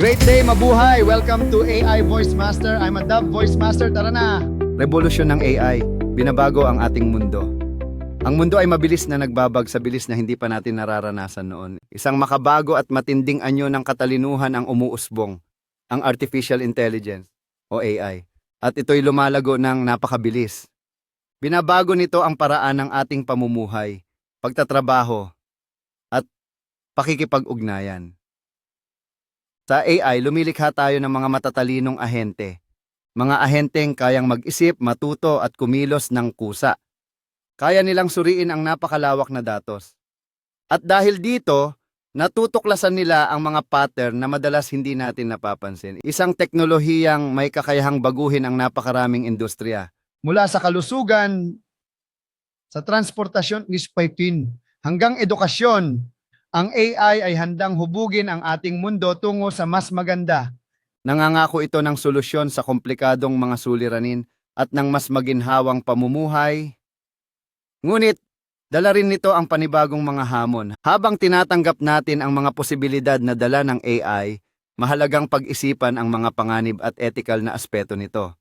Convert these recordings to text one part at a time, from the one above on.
Great day, mabuhay! Welcome to AI Voice Master. I'm a Dove Voice Master. Tara na! Revolusyon ng AI. Binabago ang ating mundo. Ang mundo ay mabilis na nagbabag sa bilis na hindi pa natin nararanasan noon. Isang makabago at matinding anyo ng katalinuhan ang umuusbong, ang artificial intelligence o AI. At ito'y lumalago ng napakabilis. Binabago nito ang paraan ng ating pamumuhay, pagtatrabaho, at pakikipag-ugnayan. Sa AI, lumilikha tayo ng mga matatalinong ahente. Mga ahenteng kayang mag-isip, matuto at kumilos ng kusa. Kaya nilang suriin ang napakalawak na datos. At dahil dito, natutuklasan nila ang mga pattern na madalas hindi natin napapansin. Isang teknolohiyang may kakayahang baguhin ang napakaraming industriya. Mula sa kalusugan, sa transportasyon, nispaitin, hanggang edukasyon, ang AI ay handang hubugin ang ating mundo tungo sa mas maganda. Nangangako ito ng solusyon sa komplikadong mga suliranin at ng mas maginhawang pamumuhay. Ngunit, dala rin nito ang panibagong mga hamon. Habang tinatanggap natin ang mga posibilidad na dala ng AI, mahalagang pag-isipan ang mga panganib at ethical na aspeto nito.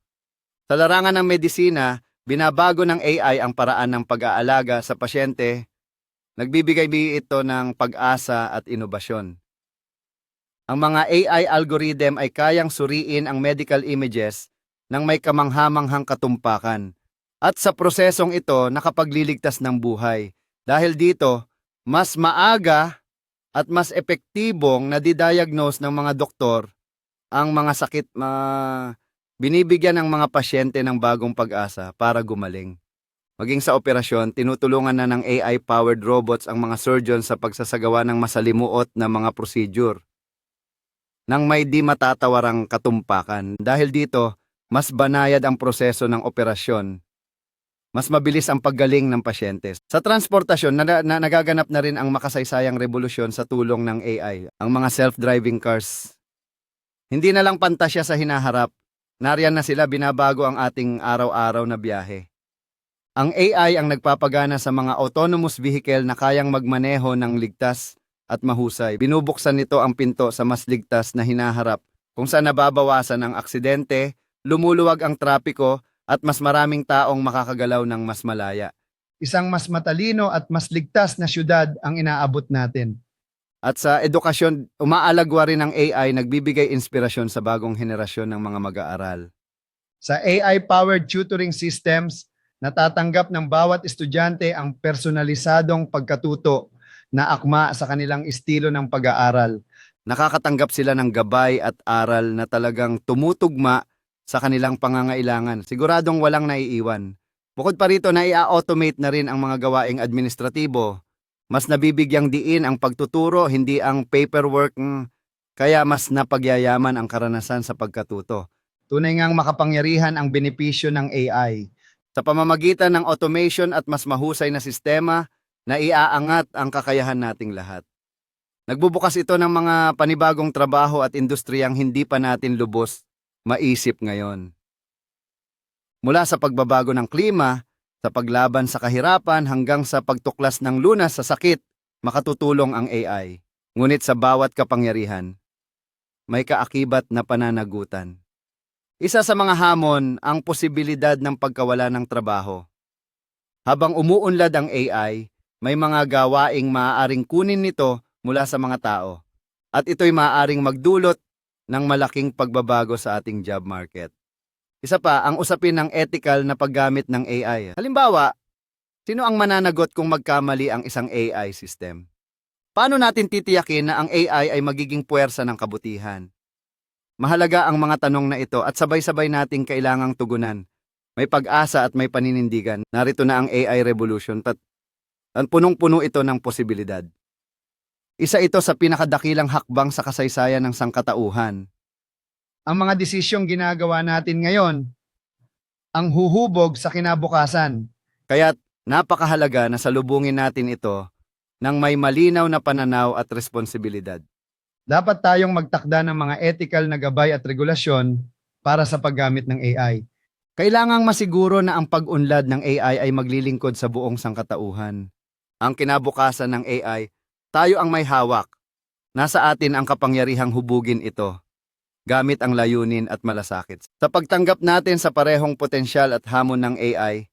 Sa larangan ng medisina, binabago ng AI ang paraan ng pag-aalaga sa pasyente Nagbibigay ito ng pag-asa at inobasyon. Ang mga AI algorithm ay kayang suriin ang medical images ng may kamanghamanghang katumpakan. At sa prosesong ito, nakapagliligtas ng buhay. Dahil dito, mas maaga at mas epektibong nadidiagnose ng mga doktor ang mga sakit na binibigyan ng mga pasyente ng bagong pag-asa para gumaling. Maging sa operasyon, tinutulungan na ng AI-powered robots ang mga surgeon sa pagsasagawa ng masalimuot na mga procedure. Nang may di matatawarang katumpakan. Dahil dito, mas banayad ang proseso ng operasyon. Mas mabilis ang paggaling ng pasyente. Sa transportasyon, na, na, nagaganap na rin ang makasaysayang revolusyon sa tulong ng AI, ang mga self-driving cars. Hindi na lang pantasya sa hinaharap, nariyan na sila binabago ang ating araw-araw na biyahe. Ang AI ang nagpapagana sa mga autonomous vehicle na kayang magmaneho ng ligtas at mahusay. Binubuksan nito ang pinto sa mas ligtas na hinaharap kung saan nababawasan ang aksidente, lumuluwag ang trapiko at mas maraming taong makakagalaw ng mas malaya. Isang mas matalino at mas ligtas na syudad ang inaabot natin. At sa edukasyon, umaalagwa rin ang AI nagbibigay inspirasyon sa bagong henerasyon ng mga mag-aaral. Sa AI-powered tutoring systems, natatanggap ng bawat estudyante ang personalisadong pagkatuto na akma sa kanilang estilo ng pag-aaral. Nakakatanggap sila ng gabay at aral na talagang tumutugma sa kanilang pangangailangan. Siguradong walang naiiwan. Bukod pa rito na i-automate na rin ang mga gawaing administratibo. Mas nabibigyang diin ang pagtuturo, hindi ang paperwork, kaya mas napagyayaman ang karanasan sa pagkatuto. Tunay ngang makapangyarihan ang benepisyo ng AI sa pamamagitan ng automation at mas mahusay na sistema na iaangat ang kakayahan nating lahat. Nagbubukas ito ng mga panibagong trabaho at industriyang hindi pa natin lubos maisip ngayon. Mula sa pagbabago ng klima, sa paglaban sa kahirapan hanggang sa pagtuklas ng lunas sa sakit, makatutulong ang AI. Ngunit sa bawat kapangyarihan, may kaakibat na pananagutan. Isa sa mga hamon ang posibilidad ng pagkawala ng trabaho. Habang umuunlad ang AI, may mga gawaing maaaring kunin nito mula sa mga tao at ito'y maaaring magdulot ng malaking pagbabago sa ating job market. Isa pa, ang usapin ng ethical na paggamit ng AI. Halimbawa, sino ang mananagot kung magkamali ang isang AI system? Paano natin titiyakin na ang AI ay magiging puwersa ng kabutihan? Mahalaga ang mga tanong na ito at sabay-sabay nating kailangang tugunan. May pag-asa at may paninindigan. Narito na ang AI revolution at punong-puno ito ng posibilidad. Isa ito sa pinakadakilang hakbang sa kasaysayan ng sangkatauhan. Ang mga desisyong ginagawa natin ngayon ang huhubog sa kinabukasan. Kaya't napakahalaga na salubungin natin ito ng may malinaw na pananaw at responsibilidad dapat tayong magtakda ng mga ethical na gabay at regulasyon para sa paggamit ng AI. Kailangang masiguro na ang pag-unlad ng AI ay maglilingkod sa buong sangkatauhan. Ang kinabukasan ng AI, tayo ang may hawak. Nasa atin ang kapangyarihang hubugin ito. gamit ang layunin at malasakit. Sa pagtanggap natin sa parehong potensyal at hamon ng AI,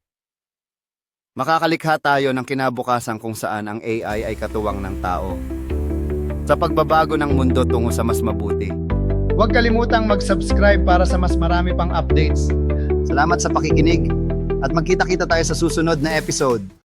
makakalikha tayo ng kinabukasan kung saan ang AI ay katuwang ng tao. Sa pagbabago ng mundo tungo sa mas mabuti. Huwag kalimutang mag-subscribe para sa mas marami pang updates. Salamat sa pakikinig at magkita-kita tayo sa susunod na episode.